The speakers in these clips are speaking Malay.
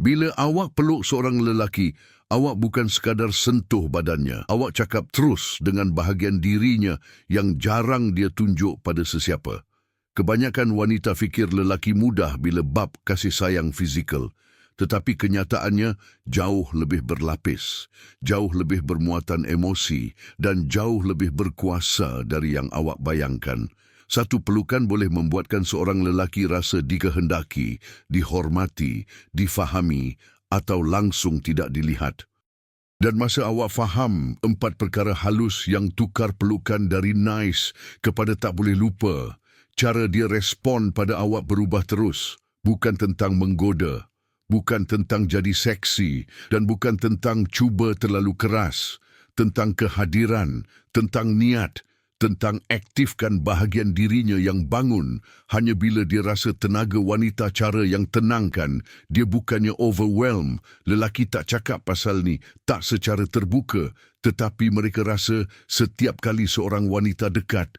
Bila awak peluk seorang lelaki, awak bukan sekadar sentuh badannya. Awak cakap terus dengan bahagian dirinya yang jarang dia tunjuk pada sesiapa. Kebanyakan wanita fikir lelaki mudah bila bab kasih sayang fizikal. Tetapi kenyataannya jauh lebih berlapis, jauh lebih bermuatan emosi dan jauh lebih berkuasa dari yang awak bayangkan. Satu pelukan boleh membuatkan seorang lelaki rasa dikehendaki, dihormati, difahami atau langsung tidak dilihat. Dan masa awak faham empat perkara halus yang tukar pelukan dari nice kepada tak boleh lupa, cara dia respon pada awak berubah terus, bukan tentang menggoda, bukan tentang jadi seksi dan bukan tentang cuba terlalu keras, tentang kehadiran, tentang niat, tentang aktifkan bahagian dirinya yang bangun hanya bila dia rasa tenaga wanita cara yang tenangkan, dia bukannya overwhelm. Lelaki tak cakap pasal ni, tak secara terbuka, tetapi mereka rasa setiap kali seorang wanita dekat.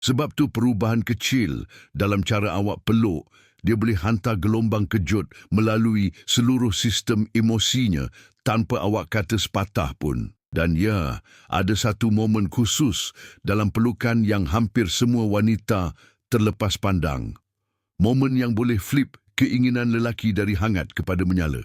Sebab tu perubahan kecil dalam cara awak peluk dia boleh hantar gelombang kejut melalui seluruh sistem emosinya tanpa awak kata sepatah pun. Dan ya, ada satu momen khusus dalam pelukan yang hampir semua wanita terlepas pandang. Momen yang boleh flip keinginan lelaki dari hangat kepada menyala.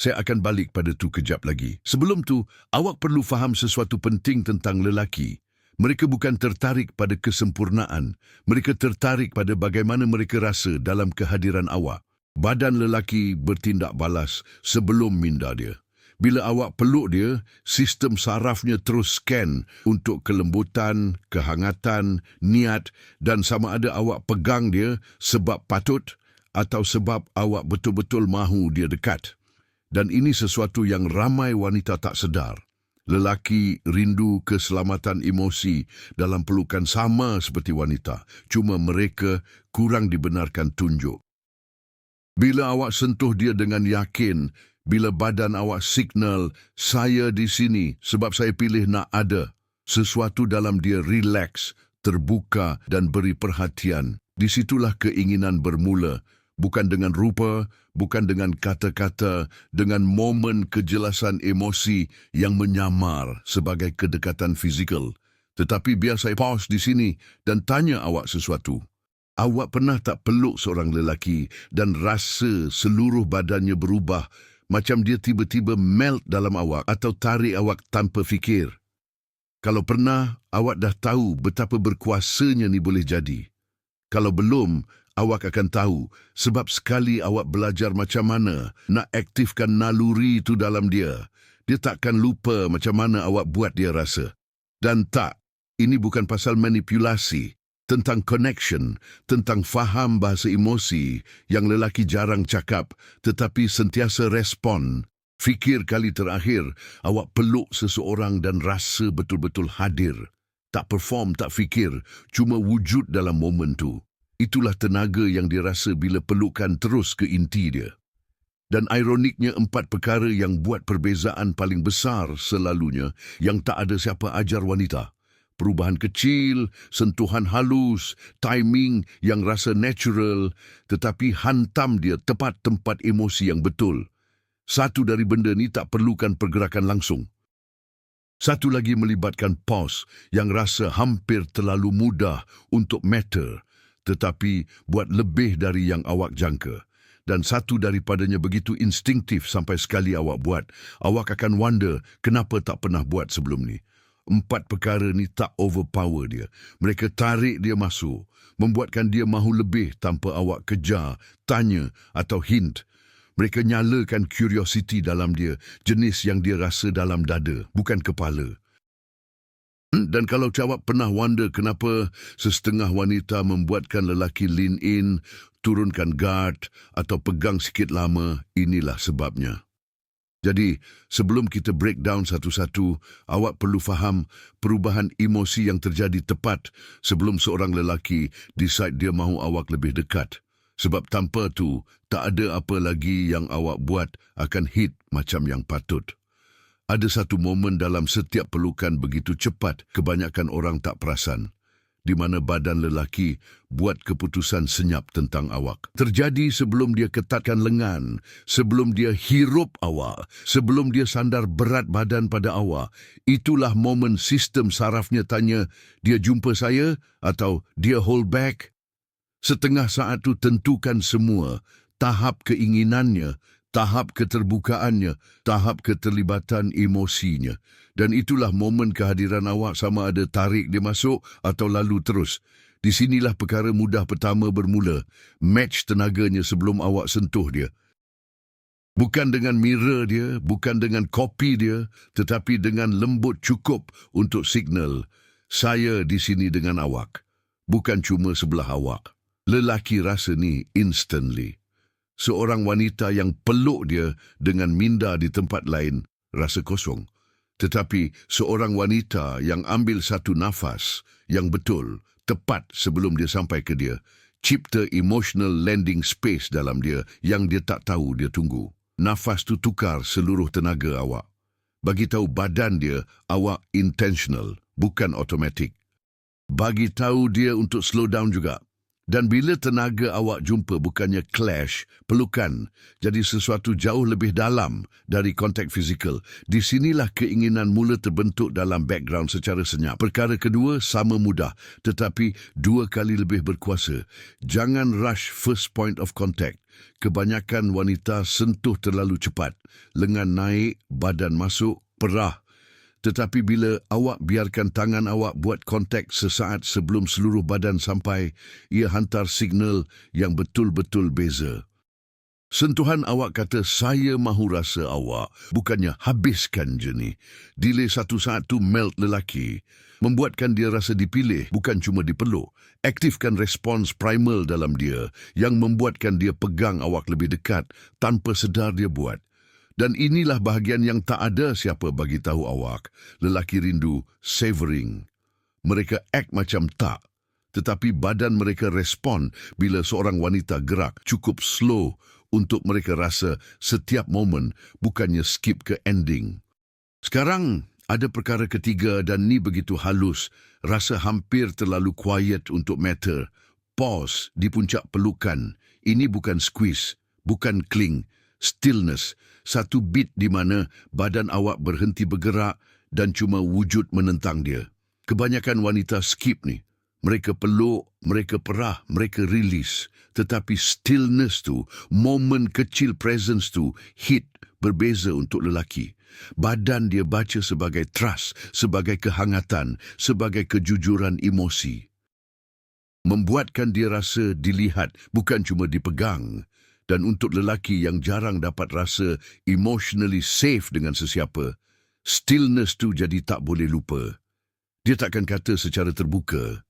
Saya akan balik pada tu kejap lagi. Sebelum tu, awak perlu faham sesuatu penting tentang lelaki. Mereka bukan tertarik pada kesempurnaan. Mereka tertarik pada bagaimana mereka rasa dalam kehadiran awak. Badan lelaki bertindak balas sebelum minda dia. Bila awak peluk dia, sistem sarafnya terus scan untuk kelembutan, kehangatan, niat dan sama ada awak pegang dia sebab patut atau sebab awak betul-betul mahu dia dekat. Dan ini sesuatu yang ramai wanita tak sedar. Lelaki rindu keselamatan emosi dalam pelukan sama seperti wanita, cuma mereka kurang dibenarkan tunjuk. Bila awak sentuh dia dengan yakin, bila badan awak signal, saya di sini sebab saya pilih nak ada, sesuatu dalam dia relax, terbuka dan beri perhatian. Disitulah keinginan bermula, bukan dengan rupa, bukan dengan kata-kata, dengan momen kejelasan emosi yang menyamar sebagai kedekatan fizikal. Tetapi biar saya pause di sini dan tanya awak sesuatu. Awak pernah tak peluk seorang lelaki dan rasa seluruh badannya berubah macam dia tiba-tiba melt dalam awak atau tarik awak tanpa fikir? Kalau pernah, awak dah tahu betapa berkuasanya ni boleh jadi. Kalau belum, awak akan tahu sebab sekali awak belajar macam mana nak aktifkan naluri itu dalam dia, dia takkan lupa macam mana awak buat dia rasa. Dan tak, ini bukan pasal manipulasi, tentang connection, tentang faham bahasa emosi yang lelaki jarang cakap tetapi sentiasa respon. Fikir kali terakhir awak peluk seseorang dan rasa betul-betul hadir. Tak perform, tak fikir, cuma wujud dalam momen tu. Itulah tenaga yang dirasa bila pelukan terus ke inti dia. Dan ironiknya empat perkara yang buat perbezaan paling besar selalunya yang tak ada siapa ajar wanita. Perubahan kecil, sentuhan halus, timing yang rasa natural tetapi hantam dia tepat tempat emosi yang betul. Satu dari benda ni tak perlukan pergerakan langsung. Satu lagi melibatkan pause yang rasa hampir terlalu mudah untuk matter tetapi buat lebih dari yang awak jangka. Dan satu daripadanya begitu instinktif sampai sekali awak buat, awak akan wonder kenapa tak pernah buat sebelum ni. Empat perkara ni tak overpower dia. Mereka tarik dia masuk, membuatkan dia mahu lebih tanpa awak kejar, tanya atau hint. Mereka nyalakan curiosity dalam dia, jenis yang dia rasa dalam dada, bukan kepala. Dan kalau cawap pernah wonder kenapa sesetengah wanita membuatkan lelaki lean in, turunkan guard atau pegang sikit lama, inilah sebabnya. Jadi, sebelum kita breakdown satu-satu, awak perlu faham perubahan emosi yang terjadi tepat sebelum seorang lelaki decide dia mahu awak lebih dekat. Sebab tanpa tu, tak ada apa lagi yang awak buat akan hit macam yang patut. Ada satu momen dalam setiap pelukan begitu cepat, kebanyakan orang tak perasan. Di mana badan lelaki buat keputusan senyap tentang awak. Terjadi sebelum dia ketatkan lengan, sebelum dia hirup awak, sebelum dia sandar berat badan pada awak. Itulah momen sistem sarafnya tanya, dia jumpa saya atau dia hold back? Setengah saat tu tentukan semua, tahap keinginannya, tahap keterbukaannya, tahap keterlibatan emosinya. Dan itulah momen kehadiran awak sama ada tarik dia masuk atau lalu terus. Di sinilah perkara mudah pertama bermula. Match tenaganya sebelum awak sentuh dia. Bukan dengan mirror dia, bukan dengan kopi dia, tetapi dengan lembut cukup untuk signal. Saya di sini dengan awak. Bukan cuma sebelah awak. Lelaki rasa ni instantly. Seorang wanita yang peluk dia dengan minda di tempat lain rasa kosong. Tetapi seorang wanita yang ambil satu nafas yang betul, tepat sebelum dia sampai ke dia, cipta emotional landing space dalam dia yang dia tak tahu dia tunggu. Nafas tu tukar seluruh tenaga awak. Bagi tahu badan dia, awak intentional, bukan automatic. Bagi tahu dia untuk slow down juga. Dan bila tenaga awak jumpa bukannya clash, pelukan, jadi sesuatu jauh lebih dalam dari kontak fizikal. Di sinilah keinginan mula terbentuk dalam background secara senyap. Perkara kedua sama mudah, tetapi dua kali lebih berkuasa. Jangan rush first point of contact. Kebanyakan wanita sentuh terlalu cepat. Lengan naik, badan masuk, perah tetapi bila awak biarkan tangan awak buat kontak sesaat sebelum seluruh badan sampai, ia hantar signal yang betul-betul beza. Sentuhan awak kata, saya mahu rasa awak, bukannya habiskan je ni. Delay satu saat tu melt lelaki. Membuatkan dia rasa dipilih, bukan cuma dipeluk. Aktifkan respons primal dalam dia yang membuatkan dia pegang awak lebih dekat tanpa sedar dia buat. Dan inilah bahagian yang tak ada siapa bagi tahu awak. Lelaki rindu savoring. Mereka act macam tak. Tetapi badan mereka respon bila seorang wanita gerak cukup slow untuk mereka rasa setiap momen bukannya skip ke ending. Sekarang ada perkara ketiga dan ni begitu halus, rasa hampir terlalu quiet untuk matter. Pause di puncak pelukan. Ini bukan squeeze, bukan cling, stillness, satu beat di mana badan awak berhenti bergerak dan cuma wujud menentang dia. Kebanyakan wanita skip ni. Mereka peluk, mereka perah, mereka release. Tetapi stillness tu, momen kecil presence tu, hit berbeza untuk lelaki. Badan dia baca sebagai trust, sebagai kehangatan, sebagai kejujuran emosi. Membuatkan dia rasa dilihat, bukan cuma dipegang dan untuk lelaki yang jarang dapat rasa emotionally safe dengan sesiapa, stillness tu jadi tak boleh lupa. Dia takkan kata secara terbuka.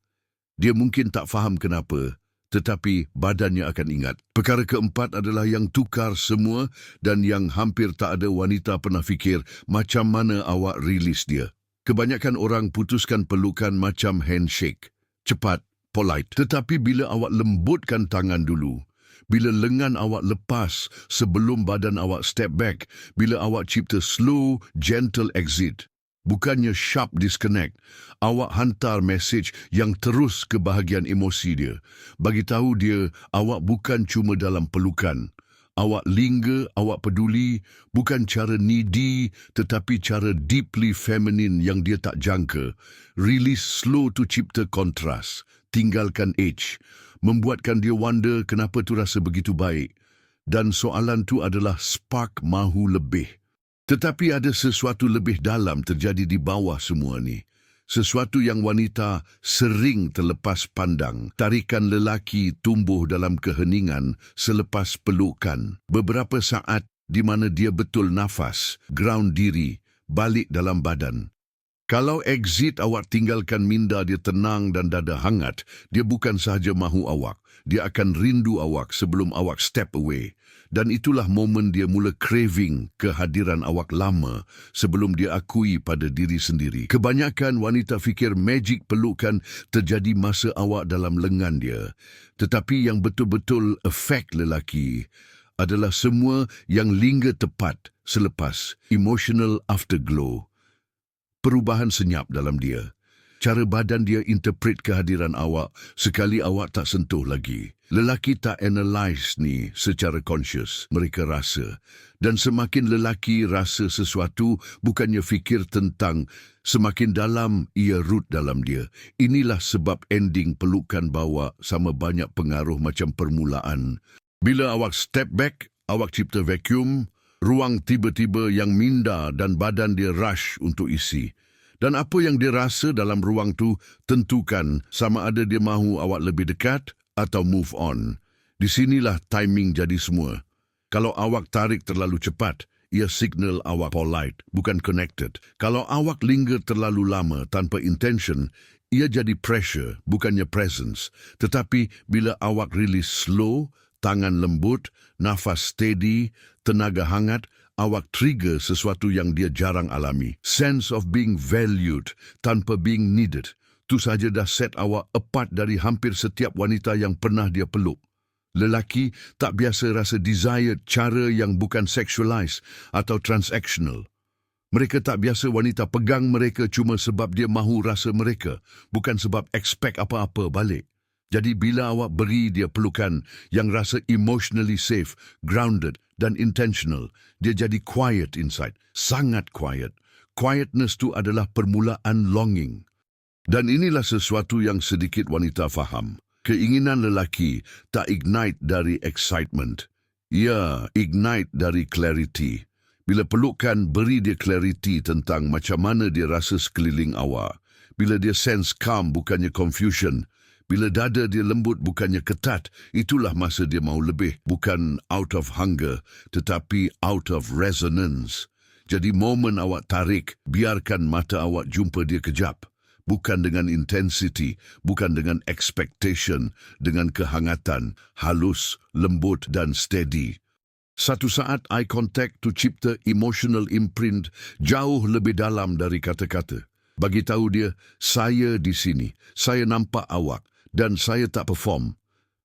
Dia mungkin tak faham kenapa, tetapi badannya akan ingat. Perkara keempat adalah yang tukar semua dan yang hampir tak ada wanita pernah fikir macam mana awak rilis dia. Kebanyakan orang putuskan pelukan macam handshake. Cepat, polite. Tetapi bila awak lembutkan tangan dulu, bila lengan awak lepas sebelum badan awak step back, bila awak cipta slow, gentle exit. Bukannya sharp disconnect, awak hantar message yang terus ke bahagian emosi dia. Bagi tahu dia, awak bukan cuma dalam pelukan. Awak lingga, awak peduli, bukan cara needy tetapi cara deeply feminine yang dia tak jangka. Release slow to cipta kontras, tinggalkan edge membuatkan dia wonder kenapa tu rasa begitu baik. Dan soalan tu adalah spark mahu lebih. Tetapi ada sesuatu lebih dalam terjadi di bawah semua ni. Sesuatu yang wanita sering terlepas pandang. Tarikan lelaki tumbuh dalam keheningan selepas pelukan. Beberapa saat di mana dia betul nafas, ground diri, balik dalam badan. Kalau exit awak tinggalkan minda dia tenang dan dada hangat, dia bukan sahaja mahu awak, dia akan rindu awak sebelum awak step away. Dan itulah momen dia mula craving kehadiran awak lama sebelum dia akui pada diri sendiri. Kebanyakan wanita fikir magic pelukan terjadi masa awak dalam lengan dia. Tetapi yang betul-betul efek lelaki adalah semua yang lingga tepat selepas emotional afterglow perubahan senyap dalam dia. cara badan dia interpret kehadiran awak sekali awak tak sentuh lagi. Lelaki tak analyse ni secara conscious, mereka rasa. Dan semakin lelaki rasa sesuatu, bukannya fikir tentang semakin dalam ia root dalam dia. Inilah sebab ending pelukan bawa sama banyak pengaruh macam permulaan. Bila awak step back, awak cipta vacuum, ruang tiba-tiba yang minda dan badan dia rush untuk isi. Dan apa yang dia rasa dalam ruang tu tentukan sama ada dia mahu awak lebih dekat atau move on. Di sinilah timing jadi semua. Kalau awak tarik terlalu cepat, ia signal awak polite, bukan connected. Kalau awak linger terlalu lama tanpa intention, ia jadi pressure, bukannya presence. Tetapi bila awak release slow, tangan lembut, nafas steady, tenaga hangat, awak trigger sesuatu yang dia jarang alami. Sense of being valued tanpa being needed. Tu saja dah set awak apart dari hampir setiap wanita yang pernah dia peluk. Lelaki tak biasa rasa desired cara yang bukan sexualized atau transactional. Mereka tak biasa wanita pegang mereka cuma sebab dia mahu rasa mereka, bukan sebab expect apa-apa balik. Jadi bila awak beri dia pelukan yang rasa emotionally safe, grounded dan intentional, dia jadi quiet inside, sangat quiet. Quietness tu adalah permulaan longing. Dan inilah sesuatu yang sedikit wanita faham. Keinginan lelaki tak ignite dari excitement. Ia ignite dari clarity. Bila pelukan beri dia clarity tentang macam mana dia rasa sekeliling awak. Bila dia sense calm bukannya confusion. Bila dada dia lembut bukannya ketat, itulah masa dia mau lebih. Bukan out of hunger, tetapi out of resonance. Jadi momen awak tarik, biarkan mata awak jumpa dia kejap bukan dengan intensity, bukan dengan expectation, dengan kehangatan, halus, lembut dan steady. Satu saat eye contact tu cipta emotional imprint jauh lebih dalam dari kata-kata. Bagi tahu dia, saya di sini, saya nampak awak dan saya tak perform.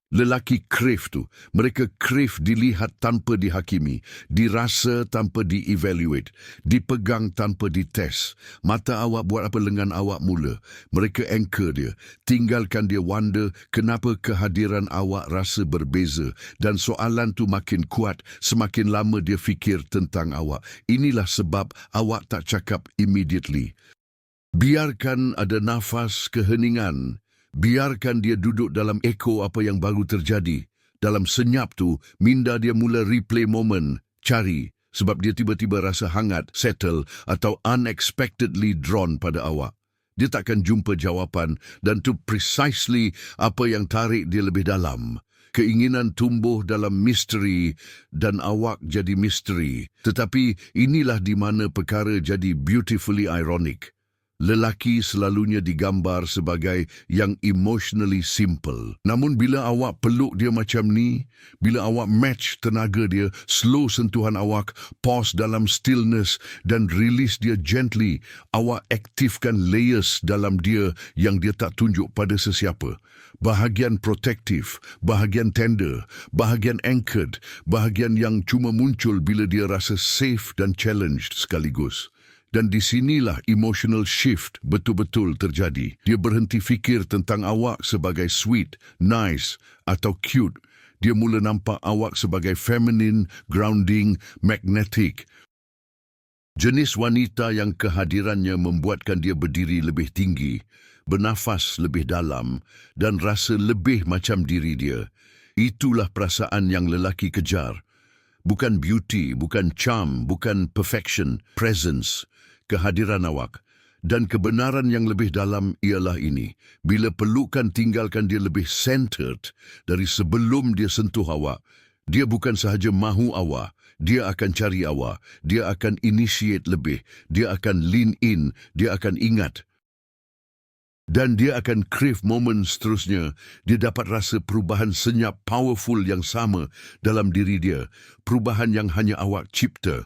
Lelaki crave tu, mereka crave dilihat tanpa dihakimi, dirasa tanpa dievaluate, dipegang tanpa dites. Mata awak buat apa lengan awak mula. Mereka anchor dia, tinggalkan dia wonder kenapa kehadiran awak rasa berbeza dan soalan tu makin kuat semakin lama dia fikir tentang awak. Inilah sebab awak tak cakap immediately. Biarkan ada nafas keheningan, Biarkan dia duduk dalam eko apa yang baru terjadi. Dalam senyap tu, minda dia mula replay moment, cari, sebab dia tiba-tiba rasa hangat, settle atau unexpectedly drawn pada awak. Dia takkan jumpa jawapan dan tu precisely apa yang tarik dia lebih dalam. Keinginan tumbuh dalam misteri dan awak jadi misteri. Tetapi inilah di mana perkara jadi beautifully ironic. Lelaki selalunya digambar sebagai yang emotionally simple. Namun bila awak peluk dia macam ni, bila awak match tenaga dia, slow sentuhan awak, pause dalam stillness dan release dia gently, awak aktifkan layers dalam dia yang dia tak tunjuk pada sesiapa. Bahagian protective, bahagian tender, bahagian anchored, bahagian yang cuma muncul bila dia rasa safe dan challenged sekaligus. Dan di sinilah emotional shift betul-betul terjadi. Dia berhenti fikir tentang awak sebagai sweet, nice atau cute. Dia mula nampak awak sebagai feminine, grounding, magnetic. Jenis wanita yang kehadirannya membuatkan dia berdiri lebih tinggi, bernafas lebih dalam dan rasa lebih macam diri dia. Itulah perasaan yang lelaki kejar. Bukan beauty, bukan charm, bukan perfection, presence kehadiran awak. Dan kebenaran yang lebih dalam ialah ini. Bila pelukan tinggalkan dia lebih centered dari sebelum dia sentuh awak, dia bukan sahaja mahu awak, dia akan cari awak, dia akan initiate lebih, dia akan lean in, dia akan ingat. Dan dia akan crave moment seterusnya. Dia dapat rasa perubahan senyap powerful yang sama dalam diri dia. Perubahan yang hanya awak cipta.